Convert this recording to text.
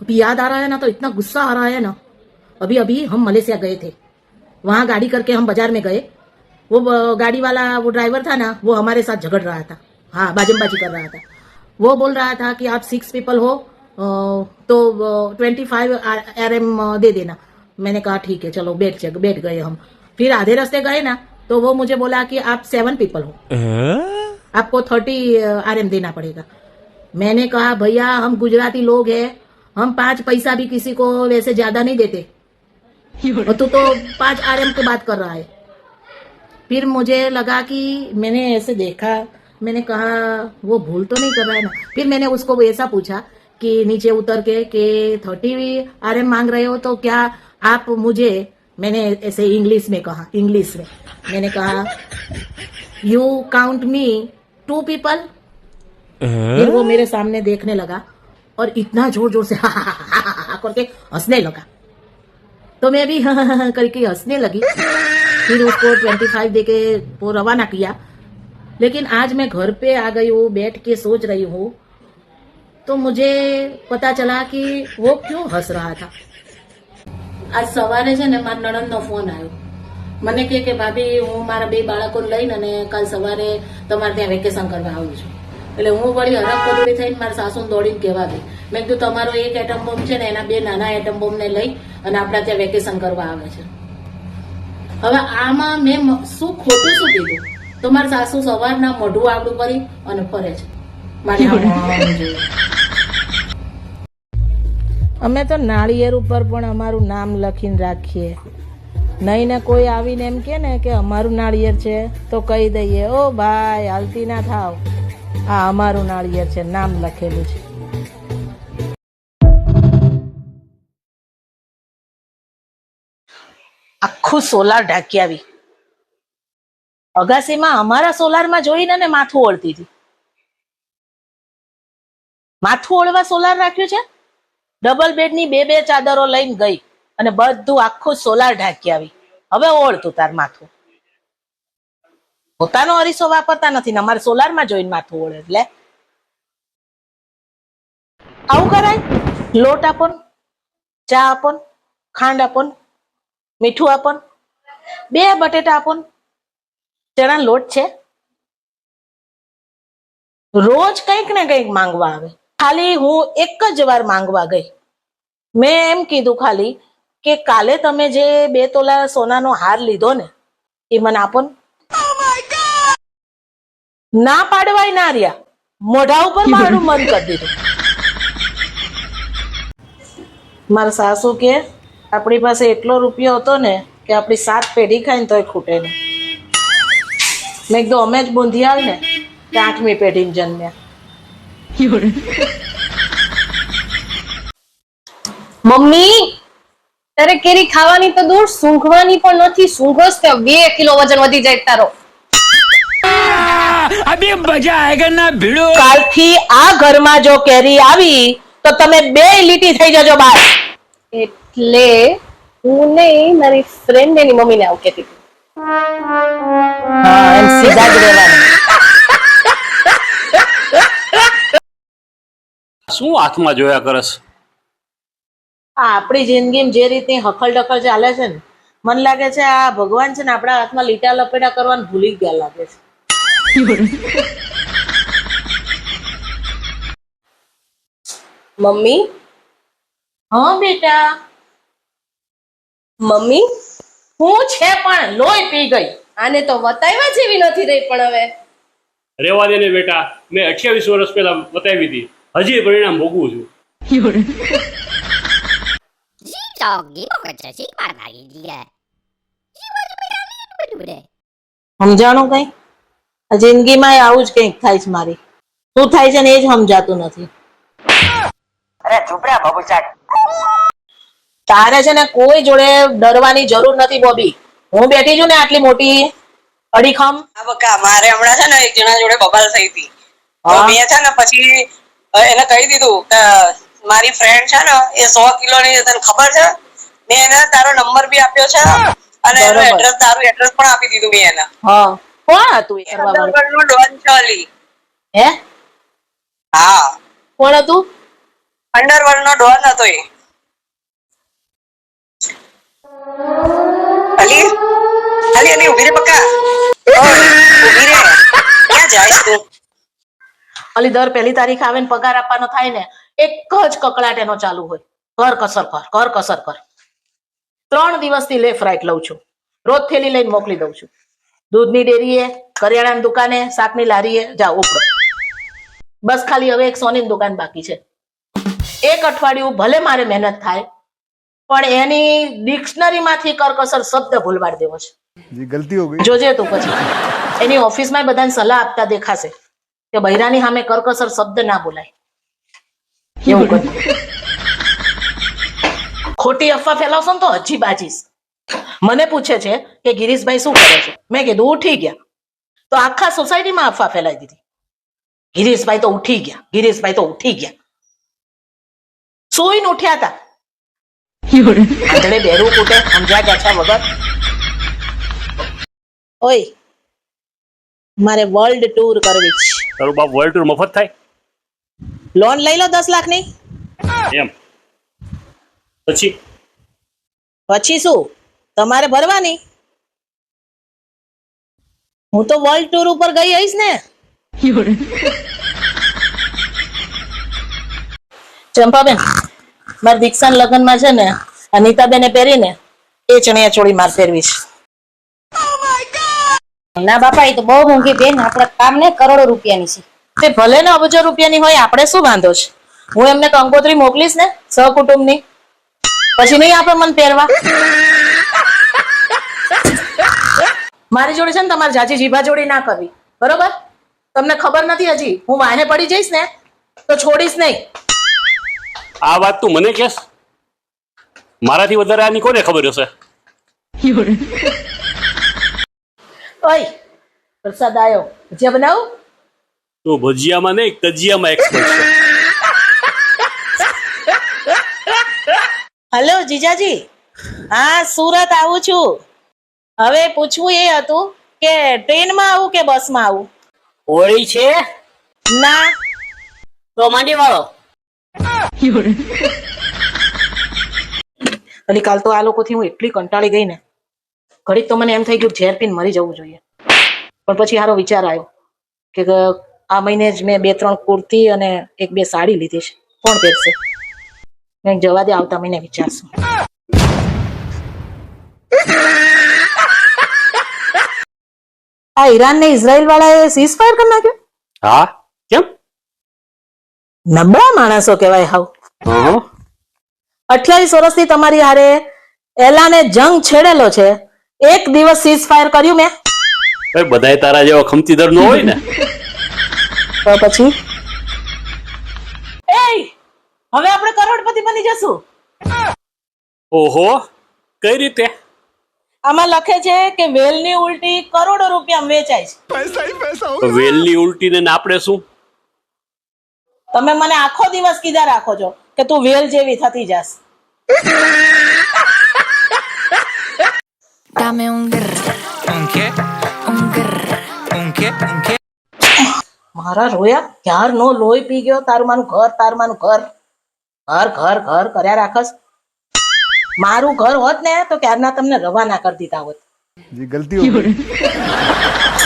अभी याद आ रहा है ना तो इतना गुस्सा आ रहा है ना अभी अभी हम मलेशिया गए थे वहां गाड़ी करके हम बाजार में गए वो ब- गाड़ी वाला वो ड्राइवर था ना वो हमारे साथ झगड़ रहा था हाँ बाजमबाजी कर रहा था वो बोल रहा था कि आप सिक्स पीपल हो अ, तो ट्वेंटी फाइव आर एम दे देना मैंने कहा ठीक है चलो बैठ च- बैठ गए हम फिर आधे रास्ते गए ना तो वो मुझे बोला कि आप सेवन पीपल हो आपको थर्टी आर एम देना पड़ेगा मैंने कहा भैया हम गुजराती लोग हैं हम पाँच पैसा भी किसी को वैसे ज़्यादा नहीं देते। और तू तो पाँच आर एम की बात कर रहा है। फिर मुझे लगा कि मैंने ऐसे देखा मैंने कहा वो भूल तो नहीं कर रहा है ना। फिर मैंने उसको ऐसा पूछा कि नीचे उतर के कि थर्टी आर एम मांग रहे हो तो क्या आप मुझे मैंने ऐसे इंग्लिश में कहा इंग्लिश में। मैंने कहा you count me two people फिर वो मेरे सामने देखने लगा। और इतना जोर जोर से करके हंसने लगा तो मैं भी करके हंसने लगी फिर उसको ट्वेंटी फाइव दे के वो रवाना किया लेकिन आज मैं घर पे आ गई हूँ बैठ के सोच रही हूँ तो मुझे पता चला कि वो क्यों हंस रहा था આજ સવારે છે ને મારા નણંદનો ફોન આવ્યો મને કહે કે ભાભી હું મારા બે બાળકોને લઈને અને કાલ સવારે તમારે ત્યાં વેકેશન કરવા આવું છું એટલે હું વળી હરક પદોડી થઈને મારા સાસુને દોડીને કહેવા ગઈ મેં કીધું, તમારો એક એટમ બોમ્બ છે ને, એના બે નાના એટમ બોમ્બને લઈ અને આપણા ત્યાં વેકેશન કરવા આવે છે. હવે આમાં મેં શું ખોટું શું કીધું? તો મારા સાસુ સવારના મોઢું આવડું કરી અને ફરે છે. અમે તો નાળિયેર ઉપર પણ અમારું નામ લખીને રાખીએ. નહીં ને કોઈ આવીને એમ કે ને કે અમારું નાળિયેર છે, તો કહી દઈએ, ઓ ભાઈ, હાલતી ના થાવ. આ અમારું નાળિયેર છે, નામ લખેલું છે. આખું સોલાર ઢાંકી આવી. અગાસીમાં અમારા સોલારમાં જોઈને ને માથું ઓળતી હતી. માથું ઓળવા સોલાર રાખ્યું છે? ડબલ બેડની બે બે ચાદરો લઈને ગઈ અને બધું આખું સોલાર ઢાંકી આવી. હવે ઓળતું તાર માથું. પોતાનો અરીસો વાપરતા નથી ને અમારે સોલારમાં જોઈને માથું ઓળે એટલે. આવું કરાય? લોટ આપો ચા આપો ખાંડ આપો મીઠું આપો બે બટેટા આપો ચણા લોટ છે. રોજ કંઈક ને કંઈક માંગવા આવે. ખાલી હું એક જ વાર માંગવા ગઈ. મેં એમ કીધું ખાલી કે કાલે તમે જે બે તોલા સોનાનો હાર લીધો ને, એ મને આપો ને. ના પાડવાય ના રહ્યા. મોઢા ઉપર મારું મન કરી દીધું. મારા સાસુ કે, આપણી પાસે એટલો રૂપિયો હતો ને કે આપણી સાત પેઢી ખાઈને તોય ખૂટે નહીં. મેં કીધું, અમે જ બુંધિયાલ ને કે આઠમી પેઢીને જન્મ્યા. મમ્મી, તારે કેરી ખાવાની તો દૂર, સૂંઘવાની પણ નથી. સૂંઘોસ તે બે કિલો વજન વધી જાય તારો. अभी मजा आएगा ना भिड़ो કાલથી આ ઘરમાં જો કેરી આવી તો તમે બે લીટી થઈ જજો બાર એટલે હું નહીં મારી ફ્રેન્ડ એની મમ્મીને આવું કહેતી હતી હા એમ સીધા જ રહેવાનું શું હાથમાં જોયા કરસ આ આપણી જિંદગીમાં જે રીતની હખલ ડખલ ચાલે છે ને મને લાગે છે આ ભગવાન છે ને આપણા હાથમાં લીટા લપેટા કરવાનું ભૂલી જ ગયા લાગે છે મમ્મી? હા બેટા. મમ્મી? હું છે પણ લોહી પી ગઈ. આને તો વતાવ્યા જેવી નથી રહી પણ હવે. રેવા દે ને બેટા. મેં અઠ્યાવીસ વર્ષ પહેલા વતાવી હતી. હજી પરિણામ ભોગવું છું. સમજાણું કઈ? જિંદગીમાં આવું જ કંઈક થાય છે મારી. શું થાય છે ને એ જ સમજાતું નથી. અરે ચૂપ રે બબુચાટ તારે છે ને કોઈ જોડે ડરવાની જરૂર નથી બોબી. હું બેઠી છું ને આટલી મોટી અડીખમ. બકા મારે હમણાં છે ને એક જણા જોડે બબાલ થઈ હતી. તો મેં છે ને પછી એને કહી દીધું કે મારી ફ્રેન્ડ છે ને એ સો કિલો ની તને ખબર છે? મેં એને તારો નંબર બી આપ્યો છે. અને એનું એડ્રેસ તારું એડ્રેસ પણ આપી દીધું મેં એને. હા. કોણ હતું એ કરવા વાળું? ડોન ચોલી. હે? હા. કોણ હતું? અંડરવર્લ્ડ નો ડોન હતો એ. અલી? અલી અલી ઊભી રે બકા ઊભી રે. ક્યાં જાય તું? અલી દર પહેલી તારીખ આવે ને પગાર આપવાનો થાય ને એક જ કકળાટ એનો ચાલુ હોય. કર કસર કર કર કસર કર. ત્રણ દિવસથી લેફ રાઈટ લઉં છું. રોજ થેલી લઈને મોકલી દઉં છું. દૂધની ડેરી ડેરીએ કરિયાણાની દુકાને શાકની લારીએ જાઓ ઉપડો. બસ ખાલી હવે એક સોની દુકાન બાકી છે. એક અઠવાડિયું ભલે મારે મહેનત થાય પણ એની ડિક્શનરીમાંથી કરકસર શબ્દ ભૂલવાડ દેવો છે. ગલતી હો ગઈ. જોજે તું પછી. એની ઓફિસમાં બધાને સલાહ આપતા દેખાશે કે બૈરાની સામે કરકસર શબ્દ ના બોલાય. એવું ખોટી અફવા ફેલાવશો ને તો હજી બાજીશ. મને પૂછે છે કે ગિરીશભાઈ શું કરે છે? મેં કીધું ઉઠી ગયા. તો આખા સોસાયટીમાં અફવા ફેલાઈ દીધી. ગિરીશભાઈ તો ઉઠી ગયા. ગિરીશભાઈ તો ઉઠી ગયા. સુઈને ઉઠ્યા હતા. આંધળે બેરું કૂટે સમજ્યા ગાછા વગર. ઓય મારે વર્લ્ડ ટૂર કરવી છે. તારું બાપ વર્લ્ડ ટૂર મફત થાય? લોન લઈ લો દસ લાખની. એમ. પછી? પછી શું? તમારે ભરવાની? હું તો વર્લ્ડ ટૂર ઉપર ગઈ હઈશ ને. ચંપાબેન, મારા દીક્ષાના લગ્નમાં છે ને, અનિતાબેને પહેરીને એ ચણિયા ચોળી માર ફેરવીશ. ના બાપા, એ તો બહુ મોંઘી બેન, આપણા કામ ને કરોડો રૂપિયાની છે. તે ભલે ને અબજો રૂપિયાની હોય, આપણે શું વાંધો છે? હું એમને કંકોત્રી મોકલીશ ને, સહકુટુંબની. પછી નહીં આપે મને પહેરવા? મારી જોડે છે ને તમારે જાજી જીભા જોડી ના કરવી. બરોબર? તમને ખબર નથી હજી? હું વાહને પડી જઈશ ને તો છોડીશ નહીં. આ વાત તું મને કહેશ? મારાથી વધારે આની કોને ખબર હશે? ઓય વરસાદ આવ્યો ભજીયા બનાવું? તું ભજીયામાં નહીં કજિયામાં એક્સપર્ટ છે. હલો જીજાજી. હા સુરત આવું છું. હવે પૂછવું એ હતું કે ટ્રેનમાં આવું કે બસમાં આવું? હોળી છે? ના. તો માંડી વાળો. અલી કાલ તો આ લોકોથી હું એટલી કંટાળી ગઈ ને. ઘડીક તો મને એમ થઈ ગયું ઝેર પીને મરી જવું જોઈએ. પણ પછી સારો વિચાર આવ્યો કે આ મહિને જ મેં બે ત્રણ કુર્તી અને એક બે સાડી લીધી છે. કોણ પહેરશે? મેં જવા દે આવતા મહિને વિચારશું. આ ઈરાન ને ઇઝરાયલ વાળાએ સીઝ ફાયર કરી નાખ્યો? હા કેમ? નબળા માણસો કહેવાય હાવ. અઠ્યાવીસ વર્ષથી તમારી હારે એલાને જંગ છેડેલો છે. એક દિવસ સીઝ ફાયર કર્યું મેં. બધાય તારા જેવો ખમતીદર નો હોય ને. તો પછી? એ હવે આપણે કરોડપતિ બની જશું. ઓહો કઈ રીતે? આમાં લખે છે કે વેલની ઉલટી કરોડો રૂપિયા વેચાય છે. પૈસા હી પૈસા વેલની ઉલટીને ને આપણે શું? તમે મને આખો દિવસ કીધા રાખો છો કે તું વેલ જેવી થતી જાસ Dame un grr, ¿Un qué? un મારા રોયા ક્યાર નો લોહી પી ગયો? તારું મારું ઘર તારું મારું ઘર. ઘર ઘર ઘર કર્યા રાખસ. મારું ઘર હોત ને તો ક્યારના તમને રવાના કરી દીધા હોત. ગલતી હોય